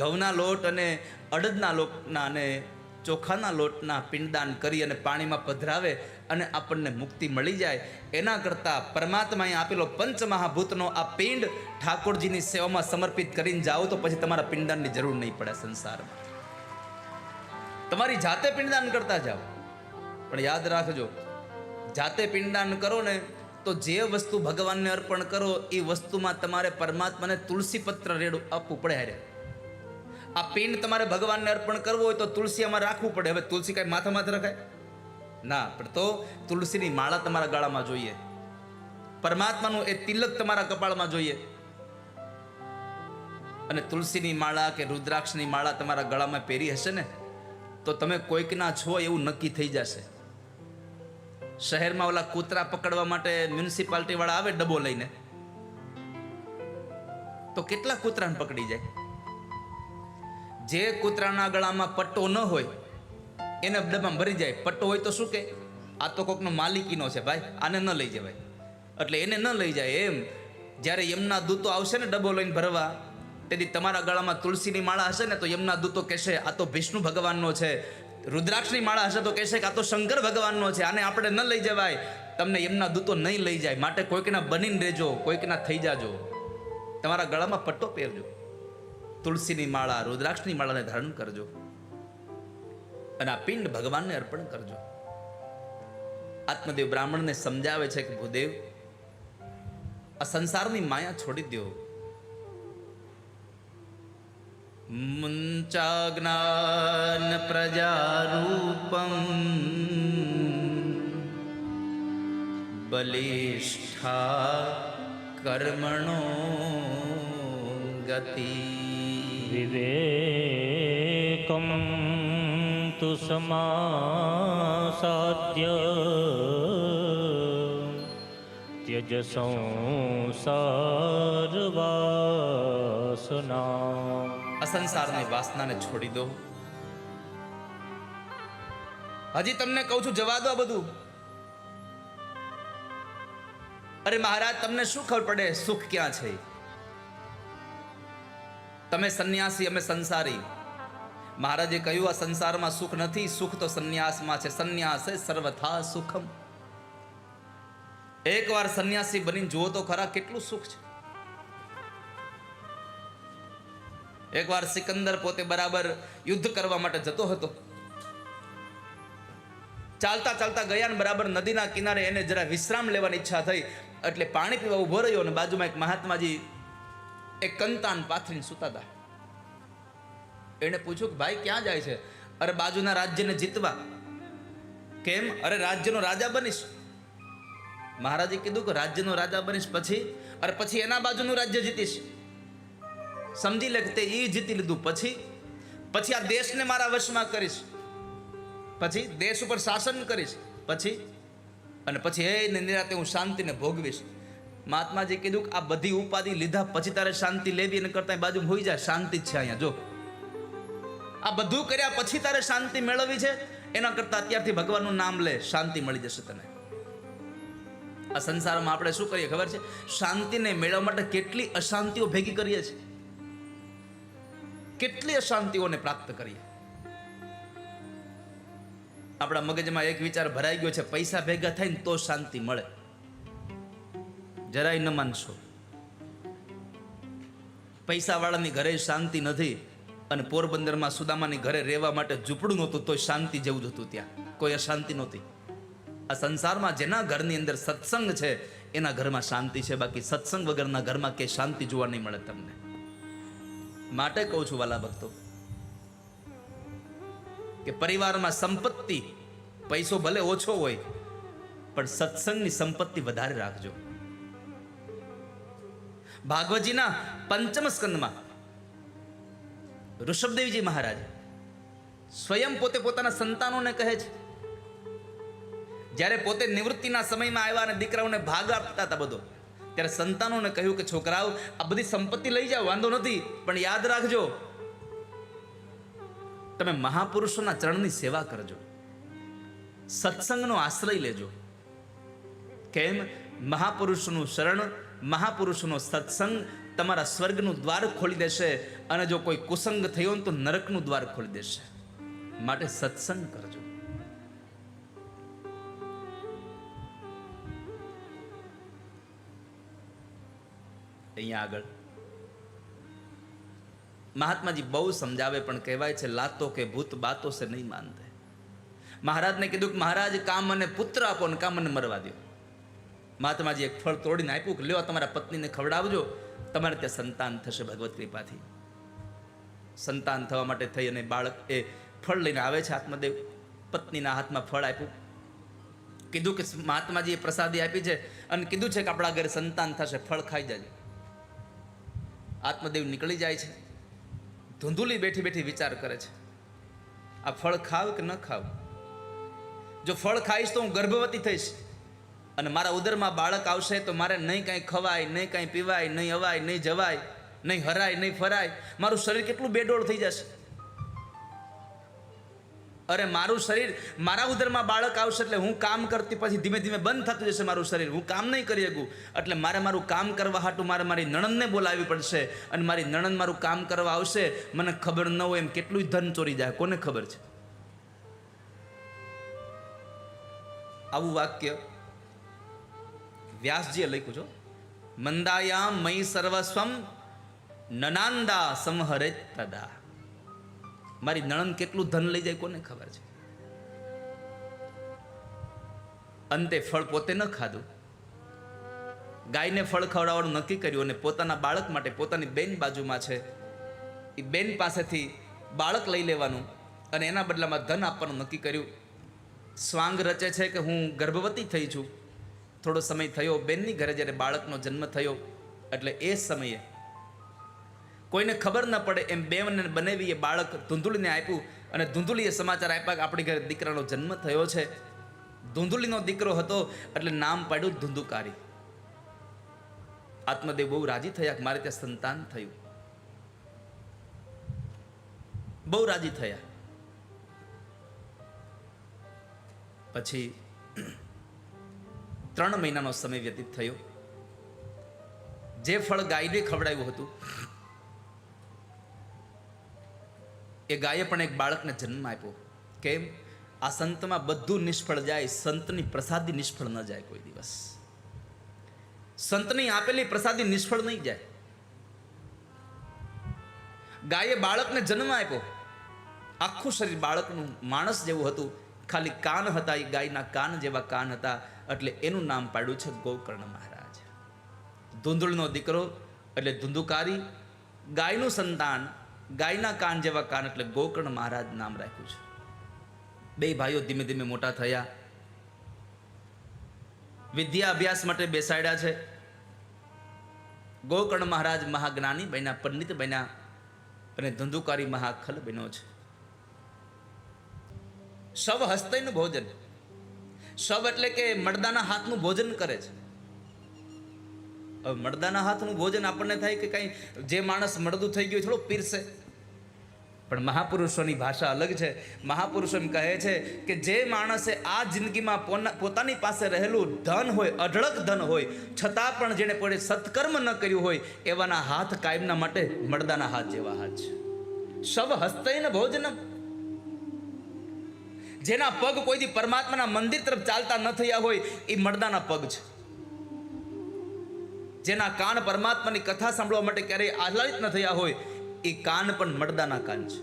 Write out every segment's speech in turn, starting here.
ઘઉંના લોટ અને અડદના લોટના અને ચોખાના લોટના પિંડદાન કરી અને પાણીમાં પધરાવે અને આપણને મુક્તિ મળી જાય. એના કરતાં પરમાત્માએ આપેલો પંચમહાભૂતનો આ પિંડ ઠાકોરજીની સેવામાં સમર્પિત કરીને જાઓ તો પછી તમારા પિંડદાનની જરૂર નહીં પડે સંસારમાં. તમારી જાતે પિંડદાન કરતા જાઓ. પણ યાદ રાખજો, જાતે પિંડદાન કરો ને તો જે વસ્તુ ભગવાનને અર્પણ કરો, એ વસ્તુમાં તમારે પરમાત્માને તુલસી પત્ર રેડું આપવું પડે હારે. આ પિંડ તમારે ભગવાનને અર્પણ કરવું હોય તો તુલસી આમાં રાખવું પડે. હવે તુલસી કાંઈ માથા માથે રખાય? ના, પણ તો તુલસીની માળા તમારા ગળામાં જોઈએ. પરમાત્માનું એ તિલક તમારા કપાળમાં જોઈએ. અને તુલસીની માળા કે રુદ્રાક્ષની માળા તમારા ગળામાં પહેરી હશે ને, તો તમે કોઈકના છો એવું નક્કી થઈ જશે. શહેરમાં ઓલા કૂતરા પકડવા માટે મ્યુનિસિપાલિટી વાળા આવે ડબ્બો લઈને, તો કેટલા કૂતરાને પકડી જાય? જે કૂતરાના ગળામાં પટ્ટો ન હોય, એને ડબ્બામાં ભરી જાય. પટ્ટો હોય તો શું કે? આ તો કોકનો માલિકીનો છે ભાઈ, આને ન લઈ જવાય. એટલે એને ન લઈ જાય એમ. જ્યારે યમના દૂતો આવશે ને ડબ્બો લઈને ભરવા, તેથી તમારા ગળામાં તુલસીની માળા હશે ને તો યમના દૂતો કહેશે, આ તો વિષ્ણુ ભગવાનનો છે. રુદ્રાક્ષની માળા હશે તો કહેશે કે, આ તો શંકર ભગવાનનો છે, આને આપણે ન લઈ જવાય. તમને એમના દૂતો નહીં લઈ જાય. માટે કોઈકના બનીને રહેજો, કોઈકના થઈ જાજો. તમારા ગળામાં પટ્ટો પહેરજો. તુલસીની માળા, રુદ્રાક્ષની માળાને ધારણ કરજો. અને આ પિંડ ભગવાનને અર્પણ કરજો. આત્મદેવ બ્રાહ્મણને સમજાવે છે કે ભૂદેવ, આ સંસારની માયા છોડી દો મુંચાજ્ઞાન પ્રજારૂપમ બલિષ્ઠા કર્મણો ગતિ. વિવેકમ તુ સમાસાધ્ય ત્યજ સંસારવાસના આ સંસારની વાસનાને છોડી દો. હજી તમને કહું છું, જવા દો બધું. અરે મહારાજ, તમને શું ખબર પડે? સુખ ક્યાં છે? તમે સંન્યાસી, અમે સંસારી. મહારાજે કહ્યું, આ સંસારમાં સુખ નથી, સુખ તો સંન્યાસમાં છે. સંન્યાસ સર્વથા સુખમ. એકવાર સંન્યાસી બનીને જુઓ તો ખરા કેટલું સુખ છે. એકવાર સિકંદર પોતે બરાબર યુદ્ધ કરવા માટે જતો હતો. ચાલતા ચાલતા ગયા ને બરાબર નદીના કિનારે એને જરા વિશ્રામ લેવાની ઈચ્છા થઈ. એટલે પાણી પીવા ઊભો રહ્યો અને બાજુમાં એક મહાત્માજી એક કંતાન પાથરીને સૂતા હતા એણે પૂછ્યું કે, ભાઈ, ક્યાં જાય છે? અરે બાજુના રાજ્યને જીતવા. કેમ? અરે રાજ્યનો રાજા બનીશ. મહારાજે કીધું કે, રાજ્યનો રાજા બનીશ પછી? અરે પછી એના બાજુનું રાજ્ય જીતીશ. સમજી લે કે તે એ જીતી લીધું પછી? પછી આ દેશને મારા વશમાં કરીશ. પછી દેશ ઉપર શાસન કરીશ. પછી? અને પછી એ નિરાતે હું શાંતિને ભોગવીશ. મહાત્માજી કીધું કે આ બધી ઉપાધિ લીધા પછી તારે શાંતિ લેવી એને કરતા બાજુ હોઈ જાય, શાંતિ છે અહીંયા, જો. આ બધું કર્યા પછી તારે શાંતિ મેળવવી છે, એના કરતાં અત્યારથી ભગવાનનું નામ લે, શાંતિ મળી જશે તને. આ સંસારમાં આપણે શું કરીએ ખબર છે? શાંતિને મેળવવા માટે કેટલી અશાંતિઓ ભેગી કરીએ છીએ. કેટલી અશાંતિઓને પ્રાપ્ત કરીએ. આપણા મગજમાં એક વિચાર ભરાઈ ગયો છે, પૈસા ભેગા થાય ને તો શાંતિ મળે. જરાય ન માનશો. પૈસાવાળાની ઘરે શાંતિ નથી અને પોરબંદરમાં સુદામાની ઘરે રહેવા માટે ઝૂંપડું નહોતું તોય શાંતિ જેવું જ હતું ત્યાં. કોઈ અશાંતિ નહોતી. આ સંસારમાં જેના ઘરની અંદર સત્સંગ છે, એના ઘરમાં શાંતિ છે. બાકી સત્સંગ વગરના ઘરમાં કે શાંતિ જોવા નહીં મળે તમને. માટે કહું છું વાલા ભક્તો, કે પરિવારમાં સંપત્તિ, પૈસો ભલે ઓછો હોય, પણ સત્સંગની સંપત્તિ વધારે રાખજો. ભાગવતજીના પંચમ સ્કંદમાં. ઋષભદેવજી મહારાજ સ્વયં પોતે પોતાના સંતાનોને કહે છે. જ્યારે પોતે નિવૃત્તિના સમયમાં આવ્યા અને દીકરાઓને ભાગ આપતા હતા બધો, ત્યારે સંતાનોને કહ્યું કે, છોકરાઓ, આ બધી સંપત્તિ લઈ જાઓ, વાંધો નથી, પણ યાદ રાખજો, તમે મહાપુરુષોના ચરણની સેવા કરજો, સત્સંગનો આશ્રય લેજો. કેમ? મહાપુરુષનું શરણ મહાપુરુષનો સત્સંગ તમારા સ્વર્ગનું દ્વાર ખોલી દેશે અને જો કોઈ કુસંગ થયો તો નરકનું દ્વાર ખોલી દેશે. માટે સત્સંગ કરજો. અહીંયા આગળ. મહાત્માજી બહુ સમજાવે પણ કહેવાય છે, લાતો કે ભૂત બાતો સે નહીં માનતે. મહારાજને કીધું કે, મહારાજ, કામ મને પુત્ર આપો ને કામ મને મરવા દો મહાત્માજી એક ફળ તોડીને આપ્યું કે લ્યો તમારા પત્નીને ખવડાવજો, તમારે ત્યાં સંતાન થશે ભગવત કૃપાથી. સંતાન થવા માટે થઈ અને બાળક એ ફળ લઈને આવે છે આત્મદેવ. પત્નીના હાથમાં ફળ આપ્યું. કીધું કે મહાત્માજીએ પ્રસાદી આપી છે અને કીધું છે કે આપણા ઘરે સંતાન થશે, ફળ ખાઈ જાય આત્મદેવ નીકળી જાય છે. ધૂંધુલી બેઠી બેઠી વિચાર કરે છે. આ ફળ ખાવ કે ન ખાવ? જો ફળ ખાઈશ તો હું ગર્ભવતી થઈશ. અને મારા ઉદરમાં બાળક આવશે તો મારે નહીં કાંઈ ખવાય, નહીં કાંઈ પીવાય, નહીં અવાય, નહીં જવાય, નહીં હરાય, નહીં ફરાય. મારું શરીર કેટલું બેડોળ થઈ જશે? અરે મારું શરીર, મારા ઉદરમાં બાળક આવશે એટલે હું કામ કરતી પછી ધીમે ધીમે બંધ થતું જશે મારું શરીર. હું કામ નહીં કરી શકું. એટલે મારે મારું કામ કરવા હાટું મારે મારી નણંદને બોલાવવી પડશે અને મારી નણંદ મારું કામ કરવા આવશે. મને ખબર ન હોય એમ કેટલું ધન ચોરી જાય. કોને ખબર છે? આવું વાક્ય વ્યાસજીએ લખ્યું છો. મંદાયામ મય સર્વસ્વમ નનાંદા સંહરે તદા. મારી નણંદ કેટલું ધન લઈ જાય કોને ખબર છે? અંતે ફળ પોતે ન ખાધું. ગાયને ફળ ખવડાવવાનું નક્કી કર્યું અને પોતાના બાળક માટે પોતાની બેન બાજુમાં છે. એ બેન પાસેથી બાળક લઈ લેવાનું અને એના બદલામાં ધન આપવાનું નક્કી કર્યું. સ્વાંગ રચે છે કે હું ગર્ભવતી થઈ છું? થોડો સમય થયો, બેનની ઘરે જ્યારે બાળકનો જન્મ થયો, એટલે એ સમયે કોઈને ખબર ન પડે એમ બેનને બનાવી એ બાળક ધૂંધુલીને આપ્યું અને ધૂંધુલીએ સમાચાર આપ્યા કે આપણી ઘરે દીકરાનો જન્મ થયો છે. ધૂંધુલીનો દીકરો હતો એટલે નામ પાડ્યું ધૂંધુકારી. આત્મદેવ બહુ રાજી થયા કે મારે ત્યાં સંતાન થયું. બહુ રાજી થયા. પછી ત્રણ મહિનાનો સમય વ્યતીત થયો. જે ફળ ગાયને ખવડાવ્યું હતું, એ ગાયે પણ એક બાળકને જન્મ આપ્યો. કેમ? આ સંતમાં બધું નિષ્ફળ જાય, સંતની પ્રસાદી નિષ્ફળ ન જાય કોઈ દિવસ. સંતની આપેલી પ્રસાદી નિષ્ફળ નહીં જાય. ગાયે બાળકને જન્મ આપ્યો. આખું શરીર બાળકનું માણસ જેવું હતું. ખાલી કાન હતા, એ ગાયના કાન જેવા કાન હતા, એટલે એનું નામ પાડ્યું છે ગોકર્ણ મહારાજ. ધૂંધળનો દીકરો એટલે ધુંધુકારી, ગાયનું સંતાન, ગાયના કાન જેવા કાન એટલે ગોકર્ણ મહારાજ નામ રાખ્યું છે. બે ભાઈઓ ધીમે ધીમે મોટા થયા. વિદ્યા અભ્યાસ માટે બેસાડ્યા છે. ગોકર્ણ મહારાજ મહાજ્ઞાની બન્યા, પંડિત બન્યા અને ધંધુકારી મહાખલ બન્યો છે. શવ હસ્તયનું ભોજન. શવ એટલે કે મડદાના હાથનું ભોજન કરે છે. હવે મડદાના હાથનું ભોજન આપણને થાય કે કંઈ જે માણસ મડદું થઈ ગયું થોડું પીરસે. પણ મહાપુરુષોની ભાષા અલગ છે. મહાપુરુષો એમ કહે છે કે જે માણસે આ જિંદગીમાં પોતાની પાસે રહેલું ધન હોય, અઢળક ધન હોય, છતાં પણ જેણે પડે સત્કર્મ ન કર્યું હોય, એવાના હાથ કાયમના માટે મડદાના હાથ જેવા હાથ છે. શવ હસ્તૈન ભોજનમ. જેના પગ કોઈથી પરમાત્માના મંદિર તરફ ચાલતા ન થયા હોય, એ મરદાના પગ છે. જેના કાન પરમાત્માની કથા સાંભળવા માટે ક્યારેય આહલાદિત ન થયા હોય, એ કાન પણ મરદાના કાન છે.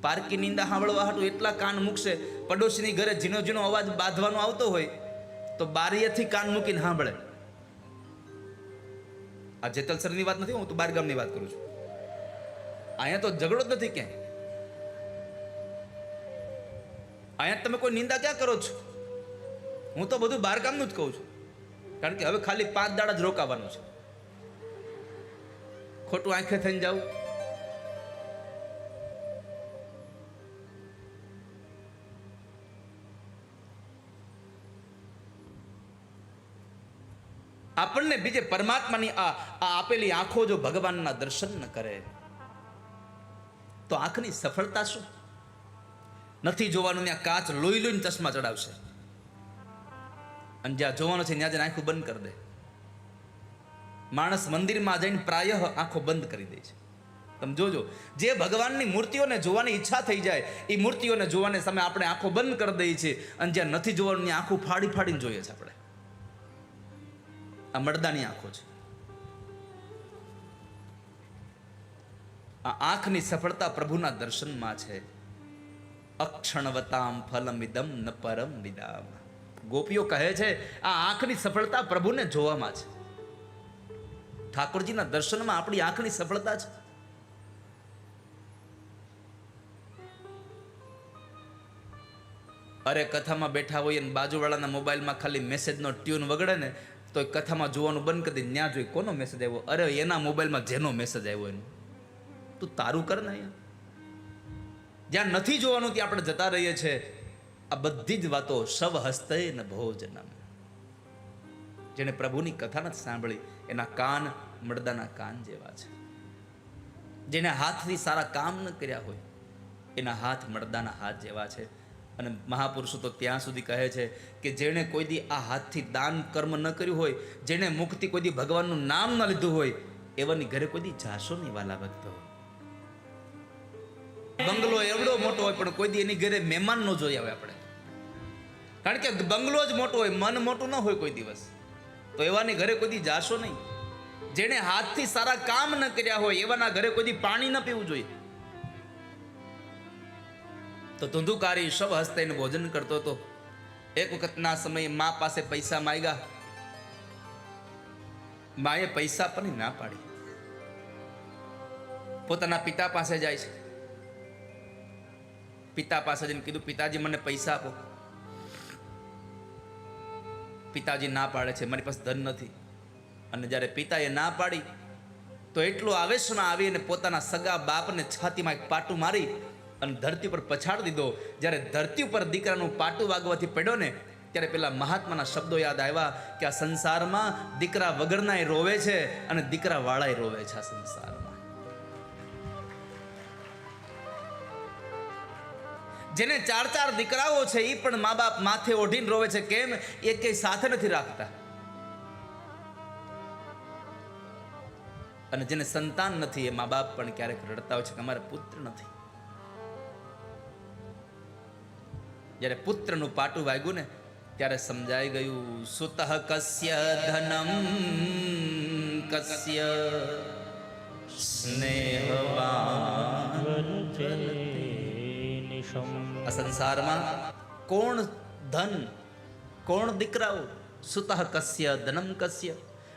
પારકી નિંદા સાંભળવા હાટું એટલા કાન મૂકશે, પડોશીની ઘરે ઝીણો ઝીણો અવાજ બાંધવાનો આવતો હોય, તો બારીએથી કાન મૂકીને સાંભળે. આ જેતલસરની વાત નથી, હું તો બારગામની વાત કરું છું. અહીંયા તો ઝઘડો જ નથી ક્યાંય. અહીંયા તમે કોઈ નિંદા ક્યાં કરો છો? હું તો બધું બહારકામનું જ કહું છું. કારણ કે હવે ખાલી પાંચ દાડા જ રોકાવાનું છે. ખોટું આંખે થઈને જાઉં. આપણને બીજે પરમાત્માની આ આ આપેલી આંખો જો ભગવાનના દર્શન ન કરે, તો આંખની સફળતા શું? નથી જોવાનું ત્યાં કાચ લોહી લોહીને ચશ્મા ચડાવશે. અને જ્યાં જોવાનું છે ત્યાં જઈને આંખો બંધ કરી દે. માણસ મંદિરમાં જઈને પ્રાયઃ આંખો બંધ કરી દે છે. તમે જોજો, જે ભગવાનની મૂર્તિઓને જોવાની ઈચ્છા થઈ જાય એ મૂર્તિઓને જોવાને સામે આપણે આંખો બંધ કરી દઈએ છીએ અને જ્યાં નથી જોવાનું ત્યાં આંખો ફાડી ફાડીને જોઈએ છે આપણે. આ મરદાની આંખો છે. આ આંખની સફળતા પ્રભુના દર્શનમાં છે. અક્ષણવતામ ફલમ ઇદમ ન પરમ વિદામ. ગોપીઓ કહે છે, આ આંખની સફળતા પ્રભુને જોવામાં છે. ઠાકોરજીના દર્શનમાં આપણી આંખની સફળતા છે. અરે કથામાં બેઠા હોય અને બાજુવાળાના મોબાઈલમાં ખાલી મેસેજનો ટ્યુન વગડે ને, તો કથામાં જોવાનું બંધ કરી દે ત્યાં જોઈ કોનો મેસેજ આવ્યો? અરે એના મોબાઈલમાં જેનો મેસેજ આવ્યો એનો? તું તારું કર ને અહીંયા. જ્યાં નથી જોવાનું ત્યાં આપણે જતા રહીએ છીએ, આ બધી જ વાતો સવ હસ્તે ન ભોજનમ. જેને પ્રભુની કથા નથી સાંભળી, એના કાન મડદાના કાન જેવા છે. જેને હાથથી સારા કામ ન કર્યા હોય, એના હાથ મડદાના હાથ જેવા છે. અને મહાપુરુષો તો ત્યાં સુધી કહે છે કે જેણે કોઈ દી આ હાથથી દાન કર્મ ન કર્યું હોય, જેણે મુખથી કોઈ દી ભગવાનનું નામ ન લીધું હોય, એવાની ઘરે કોઈ દી જાશો નહીં વાલા ભક્તો. બંગલો એવડો મોટો હોય, પણ કોઈ દી એની ઘરે મહેમાન ન જોઈ આવે આપણે. કારણ કે બંગલો જ મોટો હોય, મન મોટું ન હોય કોઈ દિવસ. તો એવાની ઘરે કોઈ દી જાશો નહીં. જેણે હાથથી સારા કામ ન કર્યા હોય, એવાના ઘરે કોઈ દી પાણી ન પીવું જોઈએ. તો ધુંધુકારી સબ હસ્તેને ભોજન કરતો હતો. એક વખતના સમયે મા પાસે પૈસા માંગ્યા. માએ પૈસા પણ ના પાડી. પોતાના પિતા પાસે જાય છે. પિતા પાસે જઈને કીધું, પિતાજી, મને પૈસા આપો. પિતાજી ના પાડે છે, મારી પાસે ધન નથી. અને જ્યારે પિતાએ ના પાડી, તો એટલો આવેશમાં આવી અને પોતાના સગા બાપને છાતીમાં એક પાટું મારી અને ધરતી પર પછાડી દીધો. જ્યારે ધરતી ઉપર દીકરાનું પાટું વાગવાથી પડ્યો ને, ત્યારે પેલા મહાત્માના શબ્દો યાદ આવ્યા કે આ સંસારમાં દીકરા વગરનાય રોવે છે અને દીકરા વાળાય રોવે છે આ સંસારમાં. જેને ચાર ચાર દીકરાઓ છે એ પણ મા બાપ માથે ઓઢીને રોવે છે. કેમ? એ કઈ સાથે નથી રાખતા. અને જેને સંતાન નથી, એ મા બાપ પણ ક્યારેક રડતા હોય છે કે અમારે પુત્ર નથી. જ્યારે પુત્રનું પાટું વાગ્યું ને, ત્યારે સમજાઈ ગયું, સુતઃ કસ્ય ધનમ, કસ્ય સ્નેહવાન. આ સંસારમાં કોણ ધન, કોણ દીકરાઓ? સુતઃ કસ્ય, ધનમ કસ્ય.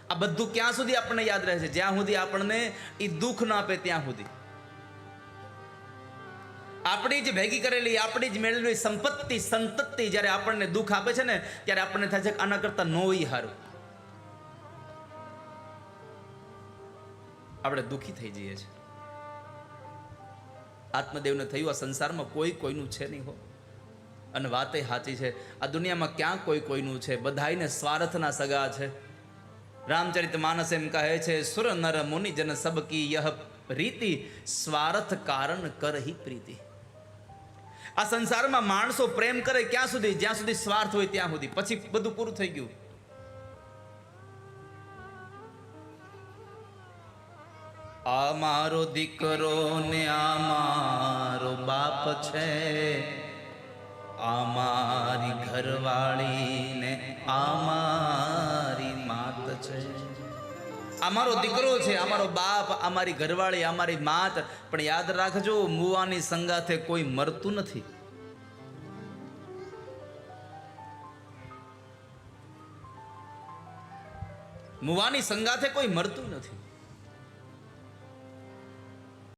આ બધું ક્યાં સુધી આપણને યાદ રહે છે? જ્યાં સુધી આપણને એ દુઃખ ના આપે ત્યાં સુધી. આપણી જ ભેગી કરેલી, આપણી જ મેળવેલી સંપત્તિ, સંતતિ જ્યારે આપણને દુઃખ આપે છે ને, ત્યારે આપણને થાય છે આના કરતા નોઈ હારું. આપણે દુઃખી થઈ જઈએ છીએ. આત્મદેવને થયું, આ સંસારમાં કોઈ કોઈનું છે નહીં હો. અને વાતે સાચી છે, આ દુનિયામાં ક્યાં કોઈ કોઈનું છે? બધાયને સ્વાર્થના સગા છે. રામચરિત માનસ એમ કહે છે, સુર નર મુનિજન સબકી યહ રીતિ સ્વાર્થ કારણ કરહી પ્રીતિ. આ સંસારમાં માણસો પ્રેમ કરે ક્યાં સુધી? જ્યાં સુધી સ્વાર્થ હોય ત્યાં સુધી. પછી બધું પૂરું થઈ ગયું. આ મારો દીકરો ને આ મારો બાપ છે. આ મારી ઘરવાળી ને આ માત છે. અમારો દીકરો છે અમારો બાપ અમારી ઘરવાળી અમારી માત. પણ યાદ રાખજો, મુવાની સંગાથે કોઈ મરતું નથી. મુવાની સંગાથે કોઈ મરતું નથી.